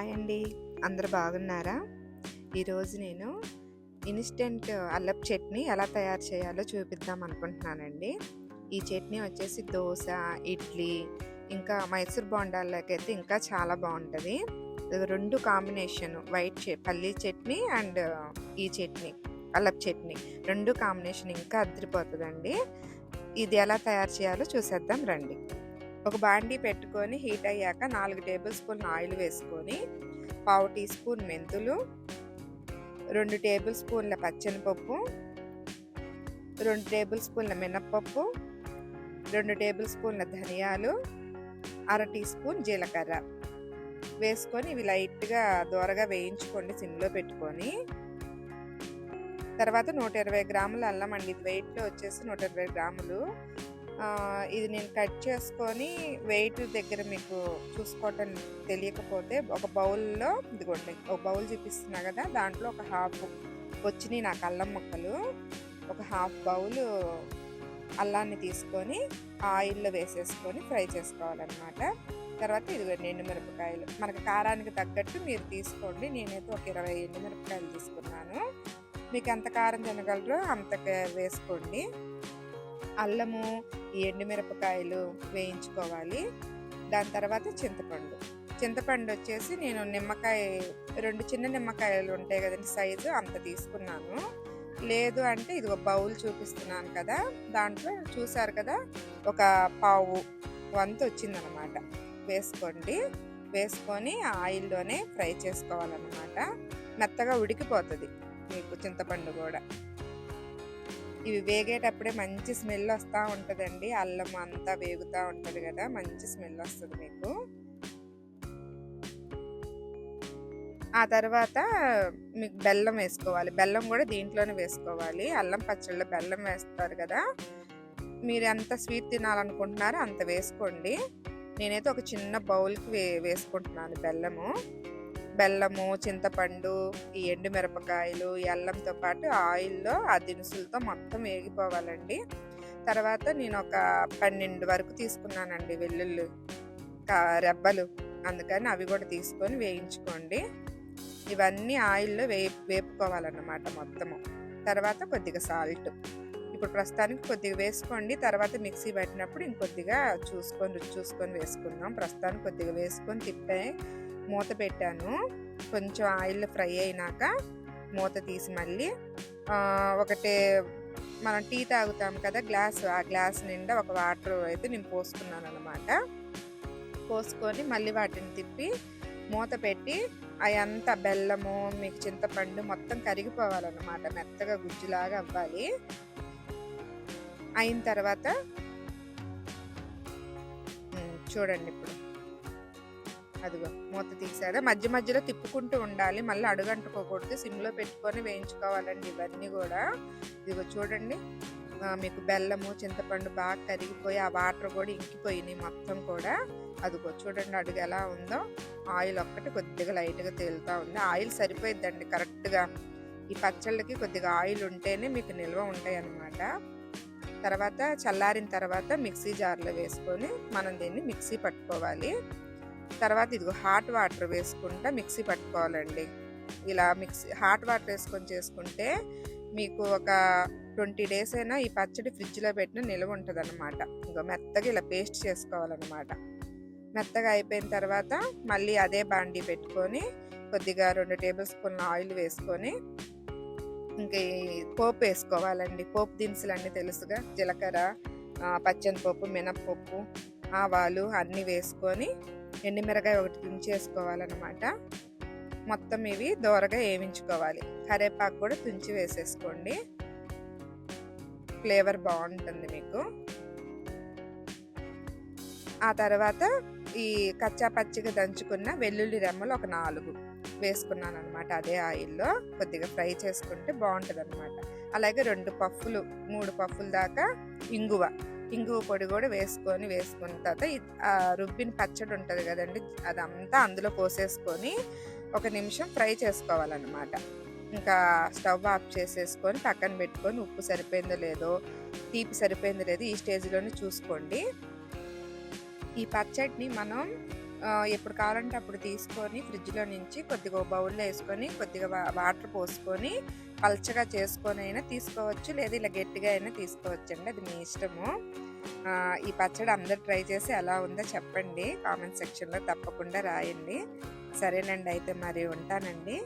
Hi అండి. అందరు బాగున్నారా? ఈరోజు నేను ఇన్స్టెంట్ అల్లపు చట్నీ ఎలా తయారు చేయాలో చూపిద్దాం అనుకుంటున్నానండి. ఈ చట్నీ వచ్చేసి దోశ ఇడ్లీ ఇంకా మైసూర్ బోండాలకైతే ఇంకా చాలా బాగుంటుంది. రెండు కాంబినేషన్ వైట్ పల్లీ చట్నీ అండ్ ఈ చట్నీ అల్లపు చట్నీ. రెండు కాంబినేషన్ ఇంకా అదిరిపోతుందండి ఇది ఎలా తయారు చేయాలో చూసేద్దాం రండి. ఒక బాండీ పెట్టుకొని హీట్ అయ్యాక నాలుగు టేబుల్ స్పూన్ ఆయిల్ వేసుకొని పావు టీ స్పూన్ మెంతులు రెండు టేబుల్ స్పూన్ల పచ్చనిపప్పు రెండు టేబుల్ స్పూన్ల మినప్పప్పు రెండు టేబుల్ స్పూన్ల ధనియాలు అర టీ స్పూన్ జీలకర్ర వేసుకొని ఇవి లైట్గా దూరగా వేయించుకోండి సిమ్లో పెట్టుకొని. తర్వాత నూట ఇరవై గ్రాముల అల్లం అండి. ఇది వెయిట్లో వచ్చేసి నూట ఇరవై గ్రాములు. ఇది నేను కట్ చేసుకొని వెయిట్ దగ్గర మీకు చూసుకోవటం తెలియకపోతే ఒక బౌల్లో ఇదిగోండి ఒక బౌల్ చూపిస్తున్నా కదా దాంట్లో ఒక హాఫ్ వచ్చినాయి నాకు అల్లం ముక్కలు. ఒక హాఫ్ బౌల్ అల్లాన్ని తీసుకొని ఆయిల్లో వేసేసుకొని ఫ్రై చేసుకోవాలన్నమాట. తర్వాత ఇదిగోండి ఎండుమిరపకాయలు. మనకు కారానికి తగ్గట్టు మీరు తీసుకోండి. నేనైతే ఒక ఇరవై ఎండుమిరపకాయలు తీసుకున్నాను. మీకు ఎంత కారం తినగలరో అంత వేసుకోండి. అల్లము ఈ ఎండుమిరపకాయలు వేయించుకోవాలి. దాని తర్వాత చింతపండు. చింతపండు వచ్చేసి నేను నిమ్మకాయ రెండు చిన్న నిమ్మకాయలు ఉంటాయి కదండి సైజు అంత తీసుకున్నాను. లేదు అంటే ఇది ఒక బౌల్ చూపిస్తున్నాను కదా దాంట్లో చూసారు కదా ఒక పావు వంతు వచ్చిందనమాట. వేసుకోండి. వేసుకొని ఆయిల్లోనే ఫ్రై చేసుకోవాలన్నమాట. మెత్తగా ఉడికిపోతుంది మీకు చింతపండు కూడా. ఇవి వేగేటప్పుడే మంచి స్మెల్ వస్తూ ఉంటుందండి. అల్లం అంతా వేగుతూ ఉంటుంది కదా మంచి స్మెల్ వస్తుంది మీకు. ఆ తర్వాత మీకు బెల్లం వేసుకోవాలి. బెల్లం కూడా దీంట్లోనే వేసుకోవాలి. అల్లం పచ్చళ్ళలో బెల్లం వేస్తారు కదా. మీరు ఎంత స్వీట్ తినాలనుకుంటున్నారో అంత వేసుకోండి. నేనైతే ఒక చిన్న బౌల్కి వే వేసుకుంటున్నాను బెల్లము. బెల్లము చింతపండు ఈ ఎండు మిరపకాయలు అల్లంతో పాటు ఆయిల్లో ఆ దినుసులతో మొత్తం వేగిపోవాలండి. తర్వాత నేను ఒక పన్నెండు వరకు తీసుకున్నానండి వెల్లుల్లి రెబ్బలు. అందుకని అవి కూడా తీసుకొని వేయించుకోండి. ఇవన్నీ ఆయిల్లో వే వేపుకోవాలన్నమాట మొత్తము. తర్వాత కొద్దిగా సాల్ట్. ఇప్పుడు ప్రస్తుతానికి కొద్దిగా వేసుకోండి. తర్వాత మిక్సీ పట్టినప్పుడు ఇంకొద్దిగా చూసుకొని రుచి చూసుకొని వేసుకుందాం. ప్రస్తుతానికి కొద్దిగా వేసుకొని తిప్పే మూత పెట్టాను. కొంచెం ఆయిల్ ఫ్రై అయినాక మూత తీసి మళ్ళీ ఒకటే మనం టీ తాగుతాం కదా గ్లాస్ ఆ గ్లాస్ నిండా ఒక వాటర్ అయితే నేను పోసుకున్నాను అనమాట పోసుకొని మళ్ళీ వాటిని తిప్పి మూత పెట్టి అవంతా బెల్లము మీకు చింతపండు మొత్తం కరిగిపోవాలన్నమాట. మెత్తగా గుజ్జులాగా అవ్వాలి. అయిన తర్వాత చూడండి ఇప్పుడు. అదిగో మూత తీసారా మధ్య మధ్యలో తిప్పుకుంటూ ఉండాలి. మళ్ళీ అడుగంటుకోకూడదు. సిమ్లో పెట్టుకొని వేయించుకోవాలండి ఇవన్నీ కూడా. ఇదిగో చూడండి. మీకు బెల్లము చింతపండు బాగా కరిగిపోయి ఆ వాటర్ కూడా ఇంకిపోయినాయి మొత్తం కూడా. అదిగో చూడండి అడుగు ఎలా ఉందో. ఆయిల్ ఒక్కటి కొద్దిగా లైట్గా తేలుతూ ఉంది. ఆయిల్ సరిపోయిద్దండి కరెక్ట్గా. ఈ పచ్చళ్ళకి కొద్దిగా ఆయిల్ ఉంటేనే మీకు నిల్వ ఉంటాయి అన్నమాట తర్వాత చల్లారిన తర్వాత మిక్సీ జార్లో వేసుకొని మనం దీన్ని మిక్సీ పట్టుకోవాలి. తర్వాత ఇదిగో హాట్ వాటర్ వేసుకుంటా మిక్సీ పట్టుకోవాలండి. ఇలా మిక్సీ హాట్ వాటర్ వేసుకొని చేసుకుంటే మీకు ఒక ట్వంటీ డేస్ అయినా ఈ పచ్చడి ఫ్రిడ్జ్లో పెట్టిన నిల్వ ఉంటుంది అనమాట ఇంకో మెత్తగా ఇలా పేస్ట్ చేసుకోవాలన్నమాట. మెత్తగా అయిపోయిన తర్వాత మళ్ళీ అదే బాండీ పెట్టుకొని కొద్దిగా రెండు టేబుల్ స్పూన్ల ఆయిల్ వేసుకొని ఇంక పోపు వేసుకోవాలండి. పోపు దినుసులు అన్నీ తెలుసుగా? జీలకర్ర పచ్చని పప్పు మినప్పప్పు ఆవాలు అన్నీ వేసుకొని ఎండిమిరకాయ ఒకటి తుంచేసుకోవాలన్నమాట. మొత్తం ఇవి దోరగా వేయించుకోవాలి కరేపాకు కూడా తుంచి వేసేసుకోండి. ఫ్లేవర్ బాగుంటుంది మీకు. ఆ తర్వాత ఈ కచ్చా పచ్చిగా దంచుకున్న వెల్లుల్లి రెమ్మలు ఒక నాలుగు వేసుకున్నాను అనమాట అదే ఆయిల్లో. కొద్దిగా ఫ్రై చేసుకుంటే బాగుంటుంది అనమాట అలాగే రెండు పఫ్ఫులు మూడు పఫ్ఫుల దాకా ఇంగువ ఇంగువ పొడి కూడా వేసుకొని వేసుకున్న తర్వాత రుబ్బిన పచ్చడి ఉంటుంది కదండి అదంతా అందులో పోసేసుకొని ఒక నిమిషం ఫ్రై చేసుకోవాలన్నమాట. ఇంకా స్టవ్ ఆఫ్ చేసేసుకొని పక్కన పెట్టుకొని ఉప్పు సరిపోయిందో లేదో తీపి సరిపోయిందో లేదో ఈ స్టేజ్లోనే చూసుకోండి. ఈ పచ్చడిని మనం ఎప్పుడు కావాలంటే అప్పుడు తీసుకొని ఫ్రిడ్జ్లో నుంచి కొద్దిగా బౌల్లో వేసుకొని కొద్దిగా వాటర్ పోసుకొని పల్చగా చేసుకొని అయినా తీసుకోవచ్చు. లేదా ఇలా గట్టిగా అయినా తీసుకోవచ్చు అండి అది మీ ఇష్టము. ఈ పచ్చడి అందరు ట్రై చేసి ఎలా ఉందో చెప్పండి. కామెంట్ సెక్షన్లో తప్పకుండా రాయండి. సరేనండి అయితే మరి ఉంటానండి.